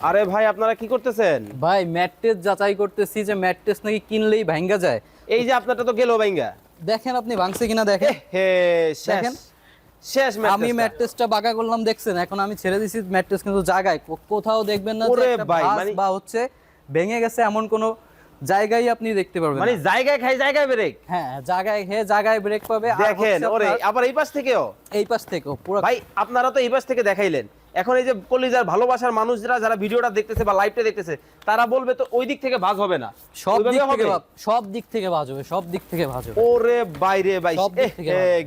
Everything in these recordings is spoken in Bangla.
আরে ভাই আপনারা কি করতেছেন? ভাই ম্যাট্রেস যাচাই করতেছি যে ম্যাট্রেস নাকি কিনলেই ভাঙ্গা যায়। এই যে আপনারটা তো গেল বাইঙ্গা দেখেন আপনি ভাঙছে কিনা দেখেন। হে দেখেন। শেষ আমি ম্যাট্রেসটা। বাঁকা করলাম দেখছেন? এখন আমি ছেড়ে দিছি ম্যাট্রেস কিন্তু জায়গায়। কোথাও দেখবেন না যে একটা ভাই, ভাঁজ মানে- বা হচ্ছে ভেঙে গেছে এমন কোনো জায়গায় আপনি দেখতে পারবেন মানে জায়গায় খাই জায়গায় ব্রেক হ্যাঁ জায়গায় হে জায়গায় ব্রেক পাবে। দেখেন ওরে আবার এই পাশ থেকেও? এই পাশ থেকেও পুরো ভাই আপনারা তো এই পাশ থেকে দেখাইলেন। এখন এই যে কলিজার ভালোবাসার মানুষরা যারা ভিডিওটা দেখতেছে বা লাইভটা দেখতেছে তারা বলবে তো ওই দিক থেকে ভাজ হবে না। সব দিক থেকে সব দিক থেকে বাজবে সব দিক থেকে বাজবে ওরে বাইরে ভাই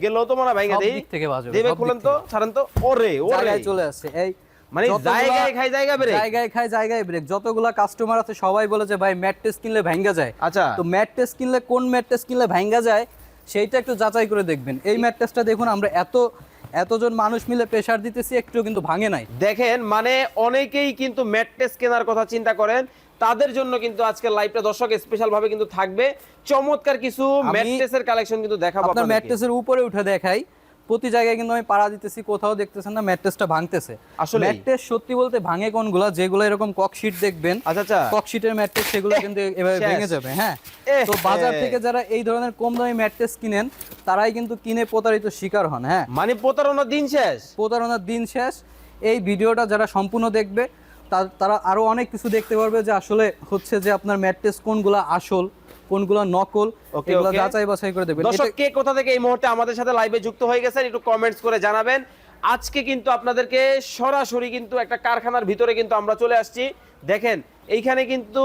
গেল তো মনে সব দেই। দিক থেকে বাজবে, দেবে সব খুলেন তো ছাড়েন তো ওরে ওরে। জায়গায় চলে আসছে। এই মানে জায়গায় খাই জায়গা ব্রেক জায়গায় খায় জায়গায় ব্রেক যতগুলা কাস্টমার আছে সবাই বলে যে ভাই ম্যাট্রেস কিনলে ভাঙ্গা যায়। আচ্ছা। তো ম্যাট্রেস কিনলে কোন ম্যাট্রেস কিনলে ভাঙ্গা যায় সেইটা একটু যাচাই করে দেখবেন। এই ম্যাট্রেসটা দেখুন আমরা এত এতজন মানুষ মিলে প্রেশার দিতেছি একটু কিন্তু ভাঙে নাই। দেখেন মানে অনেকেই কিন্তু ম্যাট্রেস কেনার কথা চিন্তা করেন। তাদের জন্য কিন্তু আজকে লাইভটা দর্শক স্পেশাল ভাবে কিন্তু থাকবে। চমৎকার কিছু ম্যাট্রেসের কালেকশন কিন্তু দেখাবো আপনার আপনাদেরকে। ম্যাট্রেসের উপরে উঠে দেখাই। প্রতি জায়গায় কিন্তু আমি পাড়া দিতেছি কোথাও দেখতেছেন না ম্যাট্রেসটা ভাঙতেছে। আসলেই? ম্যাট্রেস সত্যি বলতে ভাঙে কোনগুলা? যেগুলো এরকম ককশিট দেখবেন আচ্ছা আচ্ছা। ককশিটের ম্যাট্রেস সেগুলো কিন্তু এভাবে ভেঙে যাবে হ্যাঁ? তো বাজার থেকে যারা এই ধরনের কম দামি ম্যাট্রেস কিনেন তারাই কিন্তু কিনে প্রতারিত শিকার হন হ্যাঁ? মানে প্রতারণার দিন শেষ? প্রতারণার দিন শেষ। এই ভিডিওটা যারা সম্পূর্ণ দেখবে তারা আরও অনেক কিছু দেখতে পারবে যে আসলে হচ্ছে যে আপনার ম্যাট্রেস কোনগুলা আসল। কোনগুলা নকল এগুলো যাচাই বাছাই করে দেবেন। দর্শক কে কোথা থেকে এই মুহূর্তে আমাদের সাথে লাইভে যুক্ত হয়ে গেছেন একটু কমেন্টস করে জানাবেন। আজকে কিন্তু আপনাদেরকে সরাসরি কিন্তু একটা কারখানার ভিতরে কিন্তু আমরা চলে আসছি। দেখেন এইখানে কিন্তু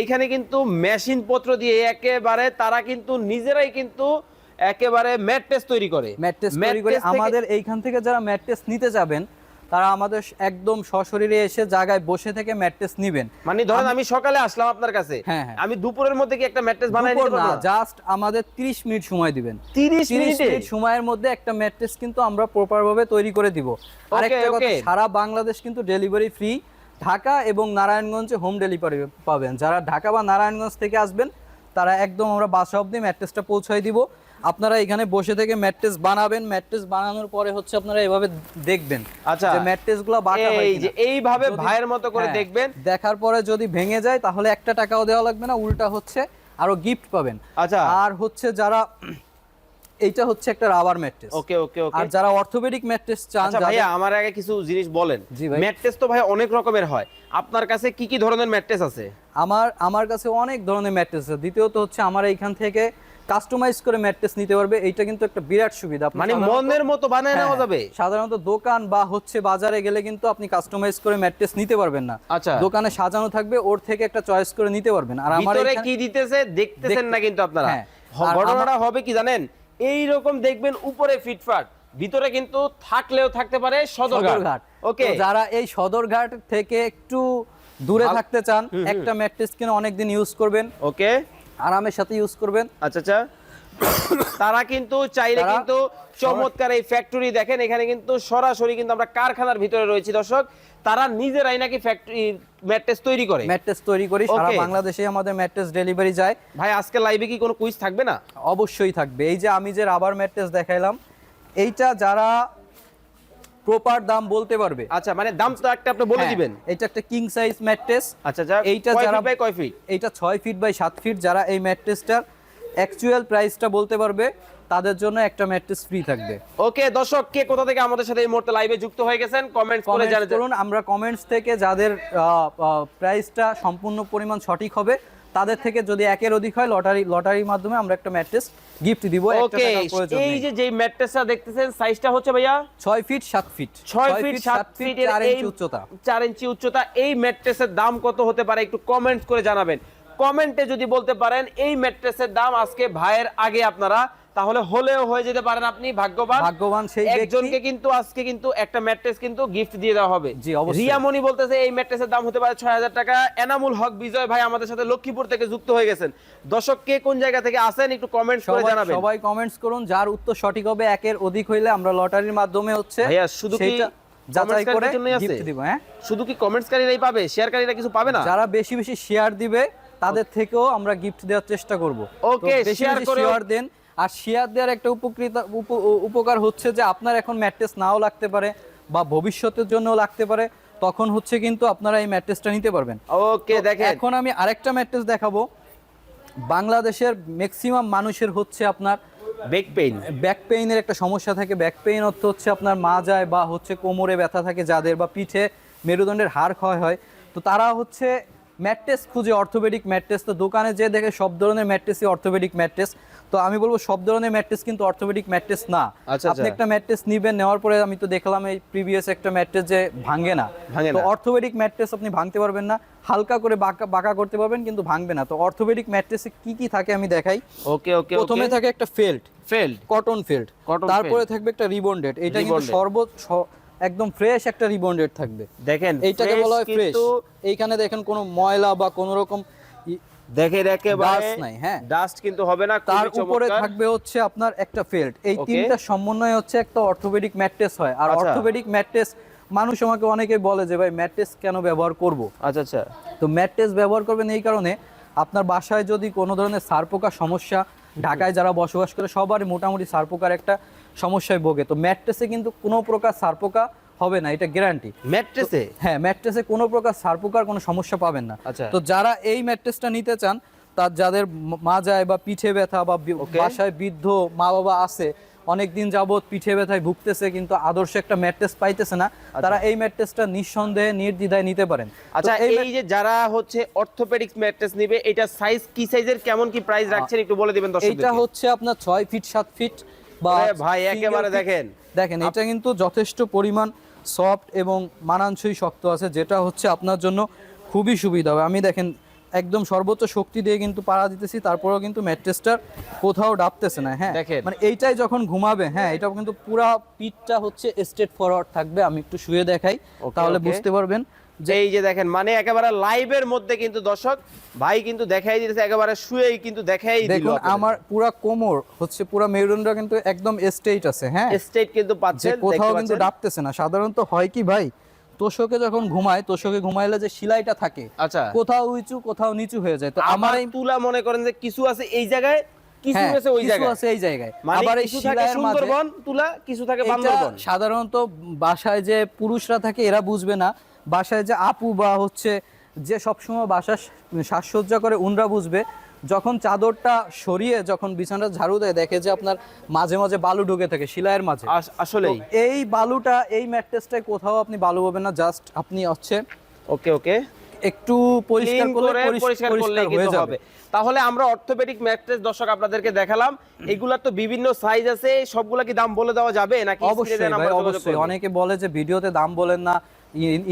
এইখানে কিন্তু মেশিন পত্র দিয়ে একেবারে তারা কিন্তু নিজেরাই কিন্তু একেবারে ম্যাট্রেস তৈরি করে। ম্যাট্রেস তৈরি করে আমাদের এইখান থেকে যারা ম্যাট্রেস নিতে যাবেন তারা আমাদের একদম সশরীরে এসে জায়গায় বসে থেকে ম্যাট্রেস নিবেন। মানে ধরেন আমি সকালে আসলাম আপনার কাছে। হ্যাঁ, হ্যাঁ। আমি দুপুরের মধ্যে কি একটা ম্যাট্রেস বানাই দিতে না জাস্ট আমাদের 30 মিনিট সময় দিবেন। 30 30 মিনিটে? সময়ের মধ্যে একটা ম্যাট্রেস কিন্তু আমরা প্রপার ভাবে তৈরি করে দিব। আরেকটা কথা সারা বাংলাদেশ কিন্তু ডেলিভারি ফ্রি ঢাকা এবং নারায়ণগঞ্জে হোম ডেলিভারি পাবেন। যারা ঢাকা বা নারায়ণগঞ্জ থেকে আসবেন তারা একদম আমরা বাসা অবধি ম্যাট্রেসটা পৌঁছাই দিব। আপনারা এখানে বসে থেকে ম্যাট্রেস বানাবেন। ম্যাট্রেস বানানোর পরে হচ্ছে আপনারা এভাবে দেখবেন আচ্ছা। যে বাঁকা হয় এই যে এইভাবে ভাইয়ের মতো করে হ্যাঁ, দেখবেন। দেখার পরে যদি ভেঙে যায় তাহলে একটা টাকাও দেওয়া লাগবে না উল্টা হচ্ছে আরও গিফট পাবেন। আচ্ছা। আর হচ্ছে যারা এইটা হচ্ছে একটা রাবার ম্যাট্রেস ওকে ওকে ওকে। আর যারা অর্থোপেডিক ম্যাট্রেস চান আচ্ছা ভাইয়া আমার আগে কিছু জিনিস বলেন। ম্যাট্রেস তো ভাই অনেক রকমের হয়। আপনার কাছে কি কি ধরনের ম্যাট্রেস আছে? আমার আমার কাছে অনেক ধরনের ম্যাট্রেস আছে। দ্বিতীয়ত হচ্ছে আমার এইখান থেকে কাস্টমাইজ করে ম্যাট্রেস নিতে পারবে এইটা কিন্তু একটা বিরাট সুবিধা। মানে মনের মতো বানায় নেওয়া হ্যাঁ, যাবে? সাধারণত দোকান বা হচ্ছে বাজারে গেলে কিন্তু আপনি কাস্টমাইজ করে ম্যাট্রেস নিতে পারবেন না। আচ্ছা। দোকানে সাজানো থাকবে ওর থেকে একটা চয়েস করে নিতে পারবেন। আর আমার ভিতরে কি দিতেছে দেখতেছেন না কিন্তু আপনারা? হ্যাঁ। ঘটনাটা হবে কি জানেন? এই রকম দেখবেন উপরে ফিটফাট। ভিতরে কিন্তু থাকলেও থাকতে পারে সদরঘাট। ওকে। যারা এই সদরঘাট থেকে একটু দূরে থাকতে চান একটা ম্যাট্রেস কিনে অনেকদিন ইউজ করবেন। ওকে। আরামের সাথে ইউজ করবেন। আচ্ছা আচ্ছা। তারা কিন্তু চাইলে কিন্তু চমৎকার এই ফ্যাক্টরি দেখেন এখানে কিন্তু সরাসরি কিন্তু আমরা কারখানার ভিতরে রয়েছি দর্শক। তারা নিজেরাই নাকি ফ্যাক্টরি ম্যাট্রেস তৈরি করে? ম্যাট্রেস তৈরি করি সারা বাংলাদেশে আমাদের ম্যাট্রেস ডেলিভারি যায়। ভাই আজকে লাইভে কি কোনো কুইজ থাকবে না? অবশ্যই থাকবে। এই যে আমি যে রাবার ম্যাট্রেস দেখাইলাম এইটা যারা প্রপার দাম বলতে পারবে। আচ্ছা মানে দাম তো একটা আপনি বলে হ্যাঁ, দিবেন। এটা একটা কিং সাইজ ম্যাট্রেস আচ্ছা আচ্ছা এইটা যারা- বাই কয় ফিট এইটা ছয় ফিট বাই সাত ফিট যারা এই ম্যাট্রেসটার অ্যাকচুয়াল প্রাইসটা বলতে পারবে তাদের জন্য একটা ম্যাট্রেস ফ্রি থাকবে। ওকে দর্শক কে কোথা থেকে আমাদের সাথে এই মুহূর্তে লাইভে যুক্ত হয়ে গেছেন কমেন্টস করে জানাতে করুন আমরা কমেন্টস থেকে যাদের প্রাইসটা সম্পূর্ণ পরিমাণ সঠিক হবে তাদের থেকে যদি একের অধিক হয় লটারি লটারির মাধ্যমে আমরা একটা ম্যাট্রেস গিফট দিব ওকে এই যে যে ম্যাট্রেসটা দেখতেছেন সাইজটা হচ্ছে ভাইয়া? 6 feet 7 feet 6 feet 7 feet 4 inch উচ্চতা। 4 ইঞ্চি উচ্চতা এই ম্যাট্রেসের দাম কত হতে পারে একটু কমেন্টস করে জানাবেন। কমেন্টে যদি বলতে পারেন এই ম্যাট্রেসের দাম আজকে ভাইয়ের আগে আপনারা তাহলে হলেও হয়ে যেতে পারেন আপনি ভাগ্যবান। ভাগ্যবান সেই একজনকে কিন্তু আজকে কিন্তু একটা ম্যাট্রেস কিন্তু গিফট দিয়ে দেওয়া হবে। জি, অবশ্যই। রিয়ামণি বলতেছে এই ম্যাট্রেসের দাম হতে পারে ছয় হাজার টাকা। এনামুল হক বিজয় ভাই আমাদের সাথে লক্ষ্মীপুর থেকে যুক্ত হয়ে গেছেন। দর্শক কে কোন জায়গা থেকে আসেন একটু কমেন্টস করে জানাবেন। সবাই কমেন্টস করুন যার উত্তর সঠিক হবে একের অধিক হইলে আমরা লটারির মাধ্যমে হচ্ছে ভাইয়া, শুধু কি যাচাই করে গিফট দিব হ্যাঁ? শুধু কি কমেন্টসকারীরাই পাবে? শেয়ারকারীরা কিছু পাবে না? যারা বেশি বেশি শেয়ার দিবে তাদের থেকেও আমরা গিফট দেওয়ার চেষ্টা করব। ওকে শেয়ার করেও- শেয়ার দেন। আর শেয়ার দেওয়ার একটা উপকৃত উপ- উপকার হচ্ছে যে আপনার এখন ম্যাট্রেস নাও লাগতে পারে বা ভবিষ্যতের জন্যও লাগতে পারে তখন হচ্ছে কিন্তু আপনারা এই ম্যাট্রেসটা নিতে পারবেন। ওকে দেখেন। এখন আমি আরেকটা ম্যাট্রেস দেখাবো। বাংলাদেশের ম্যাক্সিমাম মানুষের হচ্ছে আপনার বেক পেইন ব্যাক পেইনের একটা সমস্যা থাকে। ব্যাক পেইন অর্থ হচ্ছে আপনার মা যায় বা হচ্ছে কোমরে ব্যথা থাকে যাদের বা পিঠে মেরুদণ্ডের হাড় ক্ষয় হয়। তো তারা হচ্ছে ম্যাট্রেস খুঁজে অর্থোপেডিক ম্যাট্রেস তো দোকানে যে দেখে সব ধরনের ম্যাট্রেসই অর্থোপেডিক ম্যাট্রেস তো আমি বলব সব ধরনের ম্যাট্রেস কিন্তু অর্থোপেডিক ম্যাট্রেস না। আচ্ছা, আপনি আচ্ছা। একটা ম্যাট্রেস নিবেন নেওয়ার পরে আমি তো দেখলাম এই প্রিভিয়াস একটা ম্যাট্রেস যে ভাঙে না। তো অর্থোপেডিক ম্যাট্রেস আপনি ভাঙতে পারবেন না হালকা করে বাঁকা বাঁকা করতে পারবেন কিন্তু ভাঙবে না। তো অর্থোপেডিক ম্যাট্রেসে কি কি থাকে আমি দেখাই। ওকে ওকে প্রথমে থাকে একটা ফেল্ট ফেল্ড কটন Cotton তারপরে থাকবে একটা রিবন্ডেড এটা কিন্তু। সর্ব একদম ফ্রেশ একটা রিবন্ডেড থাকবে। দেখেন এইটাকে বলা হয় ফ্রেশ কিন্তু এইখানে দেখেন কোনো ময়লা বা কোনো রকম দেখেন একেবারে নাই, হ্যাঁ। ডাস্ট কিন্তু হবে না তার উপরে থাকবে হচ্ছে আপনার একটা ফিল্ড এই তিনটা সমন্বয় হচ্ছে একটা অর্থোপেডিক ম্যাট্রেস হয়। আর আচ্ছা। অর্থোপেডিক ম্যাট্রেস মানুষ আমাকে অনেকেই বলে যে ভাই ম্যাট্রেস কেন ব্যবহার করব? আচ্ছা আচ্ছা। তো ম্যাট্রেস ব্যবহার করবেন এই কারণে আপনার বাসায় যদি কোনো ধরনের সারপোকার সমস্যা ঢাকায় যারা বসবাস করে সবারই মোটামুটি সারপোকার একটা সমস্যায় ভোগে। তো ম্যাট্রেসে কিন্তু কোনো প্রকার সারপোকা হবে না এটা গ্যারান্টি ম্যাট্রেসে? হ্যাঁ ম্যাট্রেসে কোনো প্রকার সারপোকার কোনো সমস্যা পাবেন না। আচ্ছা। তো যারা এই ম্যাট্রেসটা নিতে চান তার যাদের ম- মাজা বা পিঠে ব্যথা বা বাসায় বৃদ্ধ মা বাবা আছে অনেক দিন যাবত পিঠে ব্যথায় ভুগতেছে কিন্তু আদর্শ একটা ম্যাট্রেস পাইতেছে না তারা এই ম্যাট্রেসটা নিঃসন্দেহে নির্দ্বিধায় নিতে পারেন। আচ্ছা এই যে যারা হচ্ছে অর্থোপেডিক ম্যাট্রেস নিবে এটা সাইজ কি সাইজের কেমন কি প্রাইস রাখছেন একটু বলে দিবেন এইটা দর্শকদের হচ্ছে আপনার ছয় ফিট সাত ফিট বা ভাই, একেবারে দেখেন। দেখেন এটা কিন্তু যথেষ্ট পরিমাণ সফট এবং মানানসই শক্ত আছে যেটা হচ্ছে আপনার জন্য খুবই সুবিধা হবে আমি দেখেন একদম সর্বোচ্চ শক্তি দিয়ে কিন্তু পাড়া দিতেছি তারপরেও কিন্তু ম্যাট্রেসটার কোথাও ডাবতেছে না হ্যাঁ দেখেন। মানে এইটাই যখন ঘুমাবে হ্যাঁ এটা কিন্তু পুরা পিঠটা হচ্ছে স্ট্রেট ফরওয়ার্ড থাকবে আমি একটু শুয়ে দেখাই তাহলে বুঝতে পারবেন যে এই যে দেখেন মানে একেবারে লাইভের মধ্যে কিন্তু দর্শক ভাই কিন্তু দেখাই দিতেছে একেবারে শুয়েই কিন্তু দেখাই দিল দেখুন আমার পুরা কোমর হচ্ছে পুরা মেরুদণ্ড কিন্তু একদম স্ট্রেট আছে হ্যাঁ? স্টেট কিন্তু যে পাচ্ছেন কোথাও কিন্তু পাচ্ছেন। ডাবতেছে না। সাধারণত হয় কি ভাই তোষকে যখন ঘুমায় তোষকে ঘুমাইলে যে সেলাইটা থাকে আচ্ছা। কোথাও উঁচু কোথাও নিচু হয়ে যায়। তো আমার এই তুলা মনে করেন যে কিছু আছে এই জায়গায় কিছু আছে ওই কিছু আছে এই জায়গায়। আবার এই শিলায়ের মাঝে তুলা কিছু থাকে এটা বান্দরবন। সাধারণত বাসায় যে পুরুষরা থাকে এরা বুঝবে না। বাসায় যে আপু বা হচ্ছে যে সবসময় বাসা সাজসজ্জা করে উনরা বুঝবে যখন চাদরটা সরিয়ে যখন বিছানাটা ঝাড়ু দেয় দেখে যে আপনার মাঝে মাঝে বালু ঢুকে থাকে শিলায়ের মাঝে। আস- আসলেই। তো এই বালুটা এই ম্যাট্রেসটায় কোথাও আপনি বালু পাবেন না জাস্ট আপনি হচ্ছে ওকে ওকে। একটু পরিষ্কার করে পরিষ্কার করলে হয়ে যাবে। তাহলে আমরা অর্থোপেডিক ম্যাট্রেস দর্শক আপনাদেরকে দেখালাম। এগুলার তো বিভিন্ন সাইজ আছে সবগুলা কি দাম বলে দেওয়া যাবে নাকি অবশ্যই অনেকে বলে যে ভিডিওতে দাম বলেন না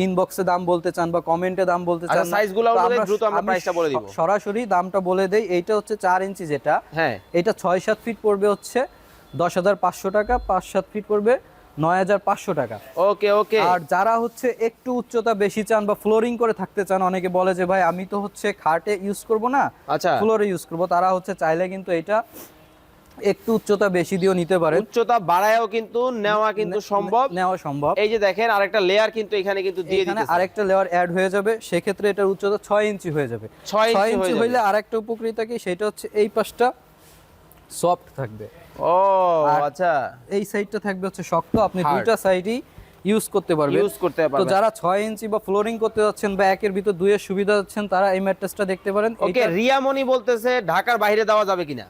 ইনবক্সে দাম বলতে চান বা কমেন্টে দাম বলতে আচ্ছা, চান না। size গুলো তো দ্রুত আমরা আমি price টা বলে দিব। সরাসরি দামটা বলে দেই এইটা হচ্ছে চার ইঞ্চি যেটা। হ্যাঁ। এটা ছয় সাত ফিট পড়বে হচ্ছে দশ হাজার পাঁচশো টাকা পাঁচ সাত ফিট পড়বে নয় হাজার পাঁচশো টাকা। ওকে ওকে। আর যারা হচ্ছে একটু উচ্চতা বেশি চান বা ফ্লোরিং করে থাকতে চান অনেকে বলে যে ভাই আমি তো হচ্ছে খাটে ইউজ করব না আচ্ছা। ফ্লোরে ইউজ করব। তারা হচ্ছে চাইলে কিন্তু এটা একটু উচ্চতা বেশি দিয়েও নিতে পারেন। উচ্চতা বাড়ায়ও কিন্তু নেওয়া কিন্তু সম্ভব। নেওয়া সম্ভব। এই যে দেখেন আরেকটা লেয়ার কিন্তু এখানে কিন্তু দিয়ে এখানে আরেকটা লেয়ার অ্যাড হয়ে যাবে। সেক্ষেত্রে এটার উচ্চতা ছয় ইঞ্চি হয়ে যাবে। ছয় ইঞ্চি। হইলে আরেকটা উপকৃতা কি? সেটা হচ্ছে এই পাশটা সফট থাকবে। ও আচ্ছা। এই সাইডটা থাকবে হচ্ছে শক্ত। আপনি দুইটা সাইডই ইউজ করতে পারবেন। ইউজ করতে তো যারা ছয় ইঞ্চি বা ফ্লোরিং করতে যাচ্ছেন বা একের ভিতর দুইয়ের সুবিধা যাচ্ছেন তারা এই ম্যাট্রেসটা দেখতে পারেন। ওকে এটা রিয়ামনি বলতেছে ঢাকার বাইরে দেওয়া যাবে কিনা?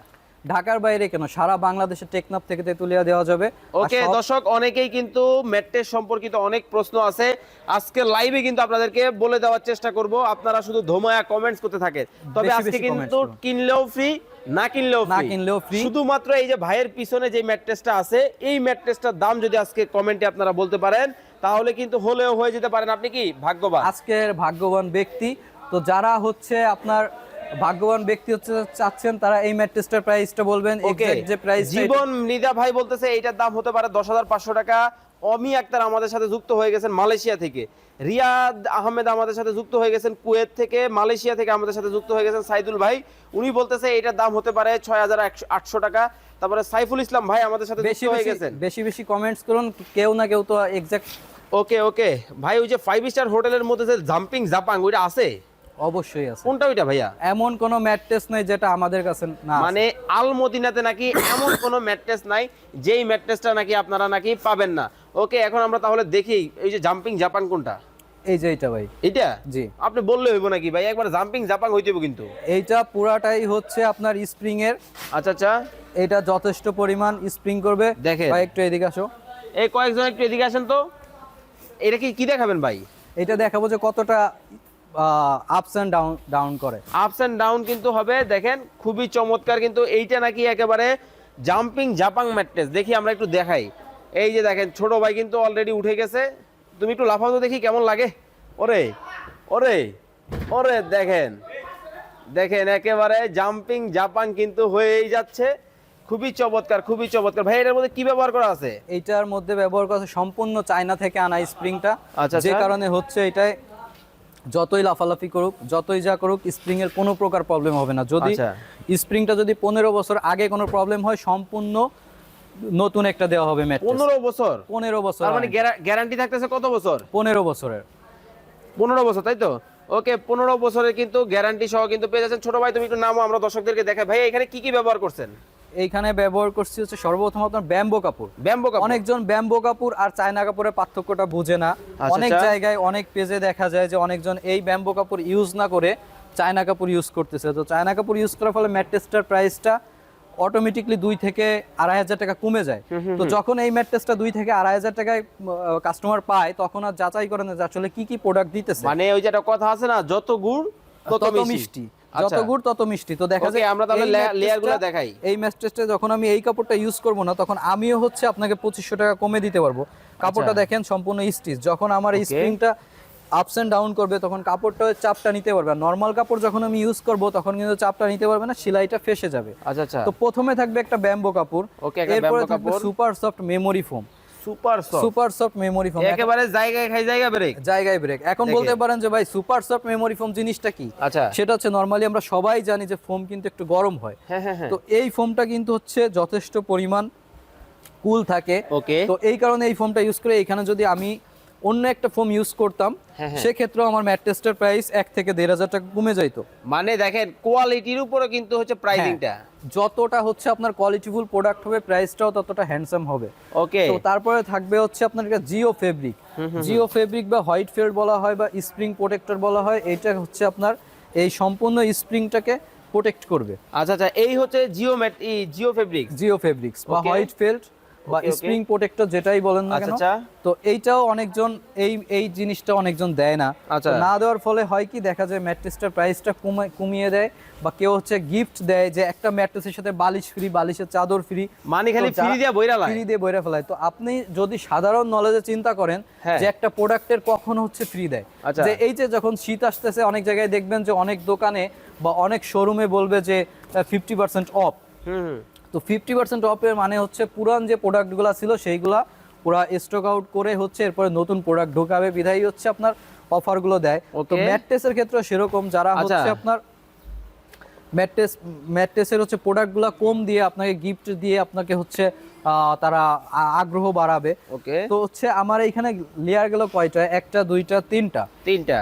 ঢাকার বাইরে কেন? সারা বাংলাদেশে টেকনাফ থেকে তেতুলিয়া দেওয়া যাবে। ওকে দর্শক অনেকেই কিন্তু ম্যাট্রেস সম্পর্কিত অনেক প্রশ্ন আছে। আজকে লাইভে কিন্তু আপনাদেরকে বলে দেওয়ার চেষ্টা করব। আপনারা শুধু ধোমায়া কমেন্টস করতে থাকেন। তবে আজকে কিন্তু কিনলেও ফ্রি না কিনলেও না কিনলেও free। শুধুমাত্র এই যে ভাইয়ের পিছনে যে ম্যাট্রেসটা আছে এই ম্যাট্রেসটার দাম যদি আজকে কমেন্টে আপনারা বলতে পারেন তাহলে কিন্তু হলেও হয়ে যেতে পারেন। আপনি কি ভাগ্যবান? আজকের ভাগ্যবান ব্যক্তি। তো যারা হচ্ছে আপনার ভাগ্যবান ব্যক্তি হচ্ছে চাচ্ছেন তারা এই ম্যাট্রেসটার প্রাইসটা বলবেন এক্সাক্ট যে প্রাইস জীবন নিদা ভাই বলতেছে এইটার দাম হতে পারে দশ হাজার পাঁচশো টাকা। অমি আক্তার আমাদের সাথে যুক্ত হয়ে গেছেন মালয়েশিয়া থেকে। রিয়াদ আহমেদ আমাদের সাথে যুক্ত হয়ে গেছেন কুয়েত থেকে মালয়েশিয়া থেকে আমাদের সাথে যুক্ত হয়ে গেছেন সাইদুল ভাই। উনি বলতেছে এইটার দাম হতে পারে ছয় হাজার আটশো টাকা। তারপরে সাইফুল ইসলাম ভাই আমাদের সাথে বেশি যুক্ত হয়ে গেছেন। বেশি বেশি কমেন্টস করুন কেউ না কেউ তো এক্সাক্ট ওকে ওকে ভাই ওই যে ফাইভ স্টার হোটেলের মধ্যে যে জাম্পিং জাপাং ওইটা আছে? অবশ্যই আছে। কোনটা ওইটা ভাইয়া? এমন কোনো ম্যাট্রেস নেই যেটা আমাদের কাছে না মানে আল মদিনাতে নাকি এমন কোনো ম্যাট্রেস নাই যেই ম্যাট্রেসটা নাকি আপনারা নাকি পাবেন না। ওকে এখন আমরা তাহলে দেখি এই যে জাম্পিং জাপান কোনটা? এই যে এইটা ভাই। এটা জি। আপনি বললে হইব নাকি ভাই? একবার জাম্পিং জাপাং হইতে হইব কিন্তু। এইটা পুরাটাই হচ্ছে আপনার স্প্রিং এর। আচ্ছা আচ্ছা। এটা যথেষ্ট পরিমাণ স্প্রিং করবে। দেখেন। ভাই একটু এদিকে আসো। এই কয়েকজন একটু এদিকে আসেন তো। এটা কি কি দেখাবেন ভাই? এটা দেখাবো যে কতটা আপস অ্যান্ড ডাউন ডাউন করে। আপস এন্ড ডাউন কিন্তু হবে দেখেন খুবই চমৎকার কিন্তু এইটা নাকি একেবারে জাম্পিং জাপাং ম্যাট্রেস দেখি আমরা একটু দেখাই। এই যে দেখেন ছোট ভাই কিন্তু অলরেডি উঠে গেছে। তুমি একটু লাফাও তো দেখি কেমন লাগে? ওরে ওরে ওরে দেখেন। দেখেন একেবারে জাম্পিং জাপাং কিন্তু হয়েই যাচ্ছে। খুবই চমৎকার খুবই চমৎকার। ভাই এটার মধ্যে কি ব্যবহার করা আছে? এইটার মধ্যে ব্যবহার করা হচ্ছে সম্পূর্ণ চায়না থেকে আনা স্প্রিংটা আচ্ছা, যে আচ্ছা। কারণে হচ্ছে এটাই যতই লাফালাফি করুক যতই যা করুক স্প্রিং এর কোনো প্রকার প্রবলেম হবে না। যদি আচ্ছা। স্প্রিংটা যদি পনেরো বছর আগে কোনো প্রবলেম হয় সম্পূর্ণ নতুন একটা দেওয়া হবে ম্যাট্রেস পনেরো বছর? পনেরো বছর মানে গ্যারান্টি থাকতেছে কত বছর? পনেরো বছরের। পনেরো বছর তাই তো? ওকে পনেরো বছরের কিন্তু গ্যারান্টি সহ কিন্তু পেয়ে যাচ্ছেন। ছোট ভাই তুমি একটু নামও আমরা দর্শকদেরকে দেখাই। ভাই এখানে কি কি ব্যবহার করছেন? এইখানে ব্যবহার করছি হচ্ছে সর্বপ্রথম আপনার ব্যাম্বো কাপড়। ব্যাম্বো কাপড়। অনেকজন ব্যাম্বো কাপড় আর চায়না কাপড়ের পার্থক্যটা বুঝে না। আচ্ছা, অনেক আচ্ছা। জায়গায় অনেক পেজে দেখা যায় যে অনেকজন এই ব্যাম্বো কাপড় ইউজ না করে চায়না কাপড় ইউজ করতেছে। তো চায়না কাপড় ইউজ করার ফলে ম্যাট্রেসটার প্রাইসটা অটোমেটিকলি দুই থেকে আড়াই হাজার টাকা কমে যায়। তো যখন এই ম্যাট্রেসটা দুই থেকে আড়াই হাজার টাকায় কাস্টমার পায় তখন আর যাচাই করে না যে আসলে কি কি প্রোডাক্ট দিতেছে। মানে ওই যে একটা কথা আছে না যত গুড় তত মিষ্টি। যত গুড় তত মিষ্টি। তো দেখা যায় আমরা তাহলে লেয়ারগুলো দেখাই। এই ম্যাট্রেসটা যখন আমি এই কাপড়টা ইউজ করব না তখন আমিও হচ্ছে আপনাকে পঁচিশশো টাকা কমে দিতে পারব। কাপড়টা আচ্ছা। দেখেন সম্পূর্ণ স্টিচ যখন আমার এই. স্প্রিংটা আপস এন্ড ডাউন করবে তখন কাপড়টা চাপটা নিতে পারবে। নর্মাল কাপড় যখন আমি ইউজ করব তখন কিন্তু চাপটা নিতে পারবে না সেলাইটা ফেসে যাবে। আচ্ছা আচ্ছা। তো প্রথমে থাকবে একটা ব্যাম্বো কাপড়। Okay, একটা এরপরে থাকবে কাপড়। Super soft memory foam super soft. Super soft memory foam একেবারে জায়গায় খাই জায়গা ব্রেক জায়গায় ব্রেক এখন বলতে পারেন যে ভাই সুপার সফট মেমোরি ফোম জিনিসটা কি? আচ্ছা। সেটা হচ্ছে নর্মালি আমরা সবাই জানি যে ফোম কিন্তু একটু গরম হয়। হ্যাঁ হ্যাঁ হ্যাঁ। তো এই ফোমটা কিন্তু হচ্ছে যথেষ্ট পরিমাণ কুল থাকে। ওকে। তো এই কারণে এই ফোমটা ইউজ করে এখানে যদি আমি অন্য একটা ফোম ইউজ করতাম। সেক্ষেত্রেও আমার ম্যাট্রেসটার প্রাইস এক থেকে দেড় হাজার টাকা কমে যাইতো। মানে দেখেন কোয়ালিটির উপরে কিন্তু হচ্ছে প্রাইসিংটা যতটা হচ্ছে আপনার কোয়ালিটিফুল প্রোডাক্ট হবে প্রাইসটাও ততটা হ্যান্ডসাম হবে। ওকে তো তারপরে থাকবে হচ্ছে আপনার এটা জিও ফেব্রিক জিও ফেব্রিক বা হোয়াইট ফেল্ড বলা হয় বা স্প্রিং প্রোটেক্টর বলা হয় এটা হচ্ছে আপনার এই সম্পূর্ণ স্প্রিংটাকে প্রোটেক্ট করবে। আচ্ছা আচ্ছা এই হচ্ছে geo geo fabric geo fabrics বা হোয়াইট ফেল্ট বা. স্প্রিং প্রোটেক্টর যেটাই বলেন না আচ্ছা, কেন আচ্ছা। তো এইটাও অনেকজন এই এই জিনিসটা অনেকজন দেয় না আচ্ছা। না দেওয়ার ফলে হয় কি দেখা যায় ম্যাট্রেসটার প্রাইসটা কমিয়ে দেয় বা কেউ হচ্ছে গিফট দেয় যে একটা ম্যাট্রেসের সাথে বালিশ ফ্রি বালিশের চাদর ফ্রি মানে খালি ফ্রি দিয়া বইরা লাগে ফ্রি দিয়ে বইরা ফেলায় তো আপনি যদি সাধারণ নলেজে চিন্তা করেন হ্যাঁ। যে একটা প্রোডাক্টের কখন হচ্ছে ফ্রি দেয়। যে এই যে যখন শীত আসতেছে অনেক জায়গায় দেখবেন যে অনেক দোকানে বা অনেক শোরুমে বলবে যে ফিফটি পার্সেন্ট অফ হুম তো ফিফটি পার্সেন্ট অফের মানে হচ্ছে পুরান যে প্রোডাক্টগুলো ছিল সেইগুলা পুরা স্টক আউট করে হচ্ছে এরপরে নতুন প্রোডাক্ট ঢোকাবে। বিধায়ী হচ্ছে আপনার অফারগুলো দেয়। তো. ম্যাট্রেসের ক্ষেত্রে সেরকম। যারা আচ্ছা। হচ্ছে আপনার ম্যাট্রেস ম্যাট্রেসের হচ্ছে প্রোডাক্টগুলো কম দিয়ে আপনাকে গিফট দিয়ে আপনাকে হচ্ছে তারা আগ্রহ বাড়াবে। ওকে তো হচ্ছে আমার এইখানে লেয়ার গেল কয়টা? একটা দুইটা তিনটা। তিনটা।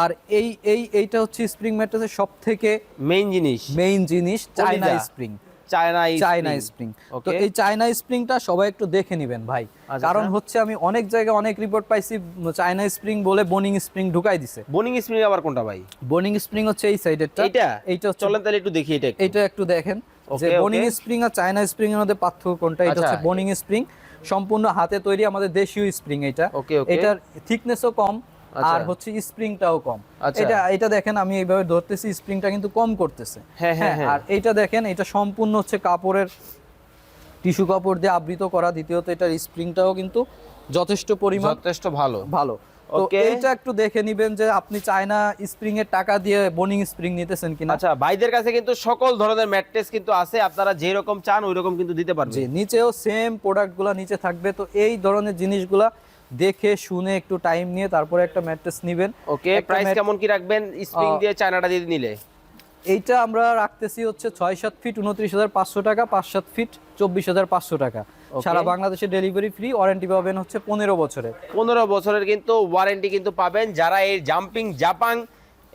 আর এই এই এইটা হচ্ছে স্প্রিং ম্যাট্রেসের সব থেকে মেইন জিনিস। মেইন জিনিস কলিজা। স্প্রিং চায়না চায়না স্প্রিং তো এই চায়না স্প্রিংটা সবাই একটু দেখে নেবেন ভাই। আচ্ছা, কারণ আচ্ছা। হচ্ছে আমি অনেক জায়গায় অনেক রিপোর্ট পাইছি চায়না স্প্রিং বলে বোনিং স্প্রিং ঢুকাই দিছে। বোনিং স্প্রিং আবার কোনটা ভাই? বোনিং স্প্রিং হচ্ছে এই সাইডেরটা এইটা? এইটা চলেন তাহলে একটু দেখি এটা এটা একটু দেখেন। যে বোনিং স্প্রিং আর চায়না স্প্রিং এর মধ্যে পার্থক্য কোনটা? এটা আচ্ছা। হচ্ছে বোনিং স্প্রিং সম্পূর্ণ হাতে তৈরি আমাদের দেশীয় স্প্রিং এটা. এটার থিকনেসও কম। আর হচ্ছে স্প্রিংটাও কম। আচ্ছা। এটা এটা দেখেন আমি এইভাবে ধরতেছি স্প্রিংটা কিন্তু কম করতেছে। হ্যাঁ, হ্যাঁ, হ্যাঁ। আর এইটা দেখেন এটা সম্পূর্ণ হচ্ছে কাপড়ের টিস্যু কাপড় দিয়ে আবৃত করা। দ্বিতীয়ত এটার স্প্রিংটাও কিন্তু যথেষ্ট পরিমাণ যথেষ্ট ভালো। ভালো। তো এইটা একটু দেখে নিবেন যে আপনি চায়না স্প্রিং এর টাকা দিয়ে বোনিং স্প্রিং নিতেছেন কিনা। আচ্ছা ভাইদের কাছে কিন্তু সকল ধরনের ম্যাট্রেস কিন্তু আছে। আপনারা যেই রকম চান ওই রকম কিন্তু দিতে জি পারবেন নিচেও সেম প্রোডাক্ট প্রোডাক্টগুলো নিচে থাকবে। তো এই ধরনের জিনিসগুলা দেখে শুনে একটু টাইম নিয়ে তারপরে একটা ম্যাট্রেস নিবেন। ওকে প্রাইস কেমন কি রাখবেন? স্প্রিং দিয়ে চায়নাটা দিয়ে নিলে। এইটা আমরা রাখতেছি হচ্ছে ছয় সাত ফিট উনত্রিশ হাজার পাঁচশো টাকা পাঁচ সাত ফিট চব্বিশ হাজার পাঁচশো টাকা। সারা বাংলাদেশে ডেলিভারি ফ্রি ওয়ারেন্টি পাবেন হচ্ছে পনেরো বছরের। পনেরো বছরের কিন্তু ওয়ারেন্টি কিন্তু পাবেন যারা এই জাম্পিং জাপাং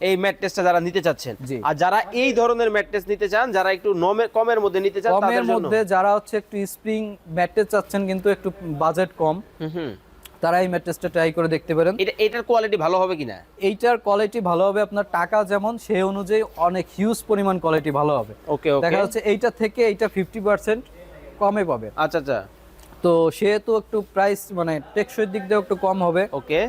এই ম্যাট্রেসটা যারা নিতে চাচ্ছেন। আর যারা এই ধরনের ম্যাট্রেস নিতে চান যারা একটু কমের মধ্যে নিতে চান কমের তাদের জন্য। মধ্যে যারা হচ্ছে একটু স্প্রিং ম্যাট্রেস চাচ্ছেন কিন্তু একটু বাজেট কম। হুম হুম। তারা এই ম্যাট্রেসটা ট্রাই করে দেখতে পারেন। এটা এটার কোয়ালিটি ভালো হবে কিনা? এইটার কোয়ালিটি ভালো হবে আপনার টাকা যেমন সেই অনুযায়ী অনেক হিউজ পরিমাণ কোয়ালিটি ভালো হবে। ওকে ওকে দেখা যাচ্ছে এইটা থেকে এইটা ফিফটি পার্সেন্ট কমে পাবে। আচ্ছা আচ্ছা। তো সেহেতু একটু প্রাইস মানে টেকসই দিক দিয়ে একটু কম হবে। ওকে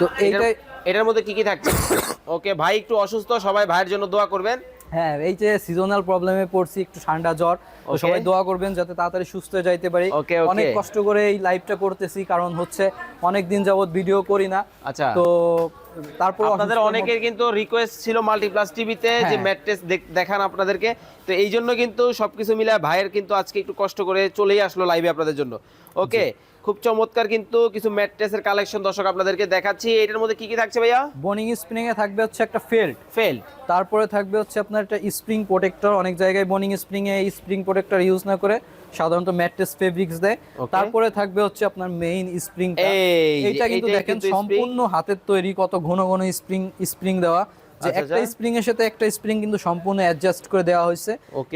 তো এইটাই এটার মধ্যে কি কি থাকছে? ওকে ভাই একটু অসুস্থ সবাই ভাইয়ের জন্য দোয়া করবেন। হ্যাঁ এই যে সিজনাল প্রবলেমে পড়ছি একটু ঠান্ডা জ্বর তো সবাই দোয়া করবেন যাতে তাড়াতাড়ি সুস্থ যাইতে পারি. অনেক কষ্ট করে এই লাইভটা করতেছি কারণ হচ্ছে অনেক দিন যাবত ভিডিও করি না। আচ্ছা। তো তারপর আপনাদের অনেকের কিন্তু রিকোয়েস্ট ছিল মাল্টিপ্লাস টিভিতে যে। ম্যাট্রেস দেখান আপনাদেরকে। তো এই জন্য কিন্তু সবকিছু মিলে ভাইয়ের কিন্তু আজকে একটু কষ্ট করে চলেই আসলো লাইভে আপনাদের জন্য। ওকে খুব চমৎকার কিন্তু কিছু ম্যাট্রেসের কালেকশন দর্শক আপনাদেরকে দেখাচ্ছি। এটার মধ্যে কি কি থাকছে ভাইয়া? বোনিং স্প্রিং এ থাকবে হচ্ছে একটা ফেল্ট ফেল তারপরে থাকবে হচ্ছে আপনার একটা স্প্রিং প্রোটেক্টর অনেক জায়গায় বোনিং স্প্রিং এ স্প্রিং প্রোটেক্টর ইউজ না করে সাধারণত ম্যাট্রেস ফেব্রিক্স দেয়। তারপরে থাকবে হচ্ছে আপনার মেইন স্প্রিং এই এইটা কিন্তু দেখেন সম্পূর্ণ হাতের তৈরি কত ঘন ঘন স্প্রিং স্প্রিং দেওয়া। যে আচ্ছা, একটা আচ্ছা। স্প্রিং এর সাথে একটা স্প্রিং কিন্তু সম্পূর্ণ অ্যাডজাস্ট করে দেওয়া হয়েছে।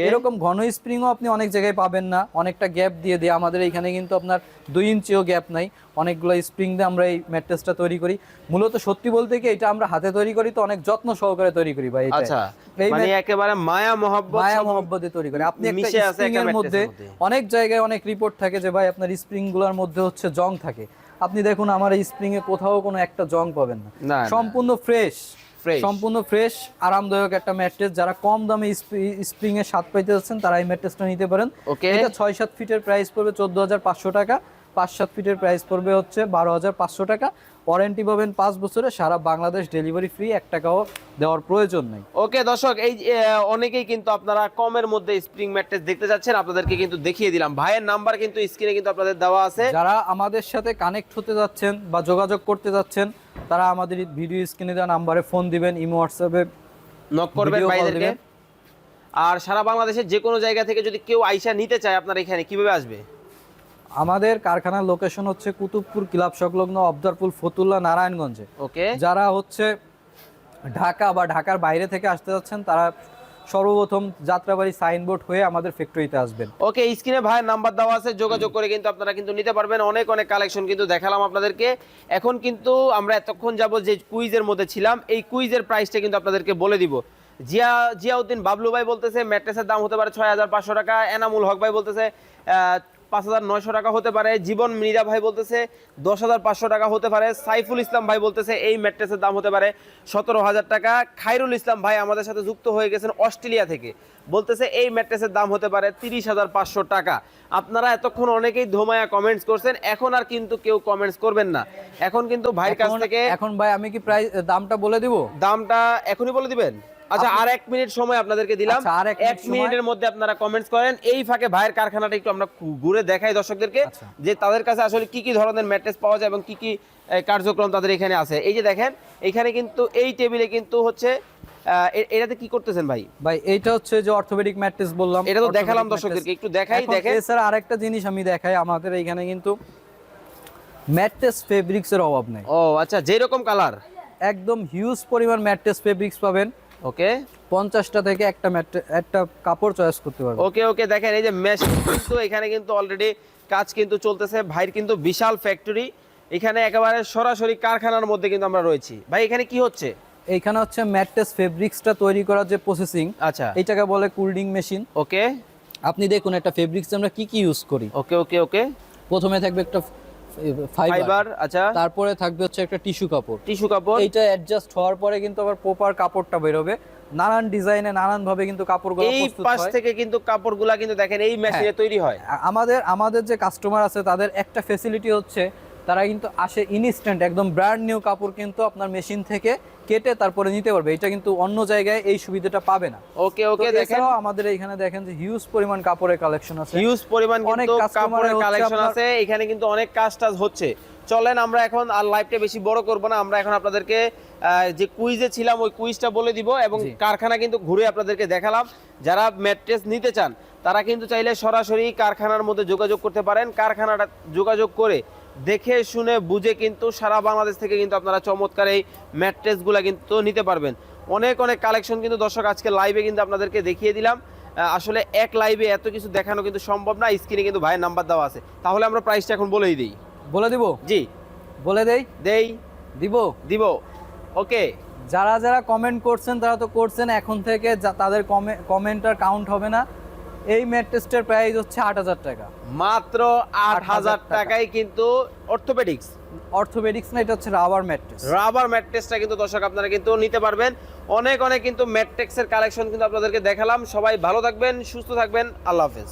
এরকম ঘন স্প্রিংও আপনি অনেক জায়গায় পাবেন না। অনেকটা গ্যাপ দিয়ে দিয়ে আমাদের এখানে কিন্তু আপনার দুই ইঞ্চিও গ্যাপ নাই। অনেকগুলো স্প্রিং দিয়ে আমরা এই ম্যাট্রেসটা তৈরি করি। মূলত সত্যি বলতে কি এটা আমরা হাতে তৈরি করি তো অনেক যত্ন সহকারে তৈরি করি ভাই আচ্ছা মানে একেবারে মায়া মহব্বত মায়া মহব্বতে তৈরি করে। আপনি একটা স্প্রিং এর মধ্যে অনেক জায়গায় অনেক রিপোর্ট থাকে যে ভাই আপনার স্প্রিংগুলোর মধ্যে হচ্ছে জং থাকে। আপনি দেখুন আমার এই স্প্রিং এ কোথাও কোনো একটা জং পাবেন না। সম্পূর্ণ ফ্রেশ। সম্পূর্ণ ফ্রেশ আরামদায়ক একটা ম্যাট্রেস যারা কম দামে স্প্রিং এর স্বাদ পাইতে যাচ্ছেন তারা এই ম্যাট্রেসটা নিতে পারেন। ওকে এটা ছয় সাত ফিটের প্রাইস পড়বে চোদ্দ হাজার পাঁচশো টাকা। পাঁচ সাত ফিটের প্রাইস পড়বে হচ্ছে বারো হাজার পাঁচশো টাকা। ওয়ারেন্টি পাবেন পাঁচ বছরে সারা বাংলাদেশ ডেলিভারি ফ্রি এক টাকাও দেওয়ার প্রয়োজন নেই। ওকে দর্শক এই অনেকেই কিন্তু আপনারা কমের মধ্যে স্প্রিং ম্যাট্রেস দেখতে যাচ্ছেন আপনাদেরকে কিন্তু দেখিয়ে দিলাম। ভাইয়ের নাম্বার কিন্তু স্ক্রিনে কিন্তু আপনাদের দেওয়া আছে। যারা আমাদের সাথে কানেক্ট হতে যাচ্ছেন বা যোগাযোগ করতে যাচ্ছেন তারা আমাদের ভিডিও স্ক্রিনে দেওয়া নাম্বারে ফোন দিবেন ইমো হোয়াটসঅ্যাপে নক করবেন ভাইদেরকে। আর সারা বাংলাদেশের যে কোনো জায়গা থেকে যদি কেউ আইসা নিতে চায় আপনার এখানে কীভাবে আসবে? আমাদের কারখানার লোকেশন হচ্ছে কুতুবপুর ক্লাব সংলগ্ন অবদারপুল ফতুল্লা নারায়ণগঞ্জে। ওকে। যারা হচ্ছে ঢাকা বা ঢাকার বাইরে থেকে আসতে যাচ্ছেন তারা সর্বপ্রথম যাত্রাবাড়ি সাইনবোর্ড হয়ে আমাদের ফ্যাক্টরিতে আসবেন। ওকে স্ক্রিনে ভাইয়ের নাম্বার দেওয়া আছে যোগাযোগ করে কিন্তু আপনারা কিন্তু নিতে পারবেন। অনেক অনেক কালেকশন কিন্তু দেখালাম আপনাদেরকে। এখন কিন্তু আমরা এতক্ষণ যাব যে কুইজের মধ্যে ছিলাম এই কুইজের প্রাইসটা কিন্তু আপনাদেরকে বলে দিব। জিয়া জিয়াউদ্দিন বাবলু ভাই বলতেছে ম্যাট্রেসের দাম হতে পারে ছয় হাজার পাঁচশো টাকা এনামুল হক ভাই বলতেছে পাঁচ হাজার নয়শো টাকা হতে পারে। জীবন মীরা ভাই বলতেছে দশ হাজার পাঁচশো টাকা হতে পারে। সাইফুল ইসলাম ভাই বলতেছে এই ম্যাট্রেসের দাম হতে পারে সতেরো হাজার টাকা। খাইরুল ইসলাম ভাই আমাদের সাথে যুক্ত হয়ে গেছেন অস্ট্রেলিয়া থেকে। বলতেছে এই ম্যাট্রেসের দাম হতে পারে তিরিশ হাজার পাঁচশো টাকা। আপনারা এতক্ষণ অনেকেই ধোমায়া কমেন্টস করছেন এখন আর কিন্তু কেউ কমেন্টস করবেন না। এখন কিন্তু ভাইয়ের কাছ থেকে এখন ভাই আমি কি প্রাইস দামটা বলে দিব? দামটা এখনই বলে দিবেন। আচ্ছা আর এক মিনিট সময় আপনাদেরকে দিলাম। আচ্ছা, এক মিনিটের মধ্যে আপনারা কমেন্টস করেন। এই ফাঁকে ভাইয়ের কারখানাটা একটু আমরা ঘুরে দেখাই দর্শকদেরকে আচ্ছা। যে তাদের কাছে আসলে কি কি ধরনের ম্যাট্রেস পাওয়া যায় এবং কি কি কার্যক্রম তাদের এখানে আছে। এই যে দেখেন এখানে কিন্তু এই টেবিলে কিন্তু হচ্ছে এটাতে কি করতেছেন ভাই? ভাই এইটা হচ্ছে যে অর্থোপেডিক ম্যাট্রেস বললাম। এটা তো দেখালাম দর্শকদেরকে, একটু দেখাই, দেখেন। এছাড়া আরেকটা জিনিস আমি দেখাই আমাদের এখানে কিন্তু ম্যাট্রেস ফেব্রিক্স এর অভাব নেই। ও আচ্ছা যেরকম কালার একদম হিউজ পরিমাণ ম্যাট্রেস ফেব্রিক্স পাবেন। ওকে? পঞ্চাশটা থেকে একটা একটা কাপড় চয়েস করতে পারবেন ওকে ওকে দেখেন এই যে মেশিন কিন্তু এখানে কিন্তু অলরেডি কাজ কিন্তু চলতেছে। ভাইয়ের কিন্তু বিশাল ফ্যাক্টরি এখানে একেবারে সরাসরি কারখানার মধ্যে কিন্তু আমরা রয়েছি। ভাই এখানে কি হচ্ছে? এইখানে হচ্ছে ম্যাট্রেস ফেব্রিক্সটা তৈরি করার যে প্রসেসিং আচ্ছা। এইটাকে বলে কুলিং মেশিন ওকে। আপনি দেখুন একটা ফেব্রিক্স আমরা কি কি ইউজ করি। ওকে ওকে ওকে। প্রথমে থাকবে একটা ফাইবার আচ্ছা। তারপরে থাকবে হচ্ছে একটা টিস্যু কাপড়। টিস্যু কাপড়। এইটা অ্যাডজাস্ট হওয়ার পরে কিন্তু আবার প্রপার কাপড়টা বেরোবে। নানান ডিজাইনে নানান ভাবে কিন্তু কাপড়গুলো এই পাশ থেকে কিন্তু কাপড়গুলো কিন্তু দেখেন এই মেশিনে হ্যাঁ। তৈরি হয়। আমাদের আমাদের যে কাস্টমার আছে তাদের একটা ফেসিলিটি হচ্ছে তারা কিন্তু আসে ইনস্ট্যান্ট একদম ব্র্যান্ড নিউ কাপড় কিন্তু আপনার মেশিন থেকে কেটে তারপরে নিতে পারবে। এটা কিন্তু অন্য জায়গায় এই সুবিধাটা পাবে না। ওকে ওকে দেখেন। আমাদের এখানে দেখেন যে হিউজ পরিমাণ কাপড়ের কালেকশন আছে। হিউজ পরিমাণ অনেক কিন্তু কাপড়ের কালেকশন আছে। এখানে কিন্তু অনেক কাজ টাজ হচ্ছে। চলেন আমরা এখন আর লাইভটা বেশি বড় করব না। আমরা এখন আপনাদেরকে যে কুইজে ছিলাম ওই কুইজটা বলে দিব এবং কারখানা কিন্তু ঘুরে আপনাদেরকে দেখালাম। যারা ম্যাট্রেস নিতে চান তারা কিন্তু চাইলে সরাসরি কারখানার মধ্যে যোগাযোগ করতে পারেন। কারখানাটা যোগাযোগ করে দেখে শুনে বুঝে কিন্তু সারা বাংলাদেশ থেকে কিন্তু আপনারা চমৎকার এই ম্যাট্রেসগুলো কিন্তু নিতে পারবেন। অনেক অনেক কালেকশন কিন্তু দর্শক আজকে লাইভে কিন্তু আপনাদেরকে দেখিয়ে দিলাম। আসলে এক লাইভে এত কিছু দেখানো কিন্তু সম্ভব না স্ক্রিনে কিন্তু ভাইয়ের নাম্বার দেওয়া আছে। তাহলে আমরা প্রাইসটা এখন বলেই দিই। বলে দিব? জি। বলে দেই? দেই। দিব? দিব। ওকে। যারা যারা কমেন্ট করছেন তারা তো করছেন এখন থেকে যা- তাদের কমেন্ট আর কাউন্ট হবে না। এই ম্যাট্রেসটার প্রাইস হচ্ছে আট হাজার টাকা। মাত্র আট হাজার টাকাই টাকায় কিন্তু অর্থোপেডিক্স। অর্থোপেডিক্স না এটা হচ্ছে রাবার ম্যাট্রেস রাবার ম্যাট্রেসটা কিন্তু দর্শক আপনারা কিন্তু নিতে পারবেন। অনেক অনেক কিন্তু ম্যাট্রেক্সের কালেকশন কিন্তু আপনাদেরকে দেখালাম। সবাই ভালো থাকবেন সুস্থ থাকবেন। আল্লাহ হাফেজ।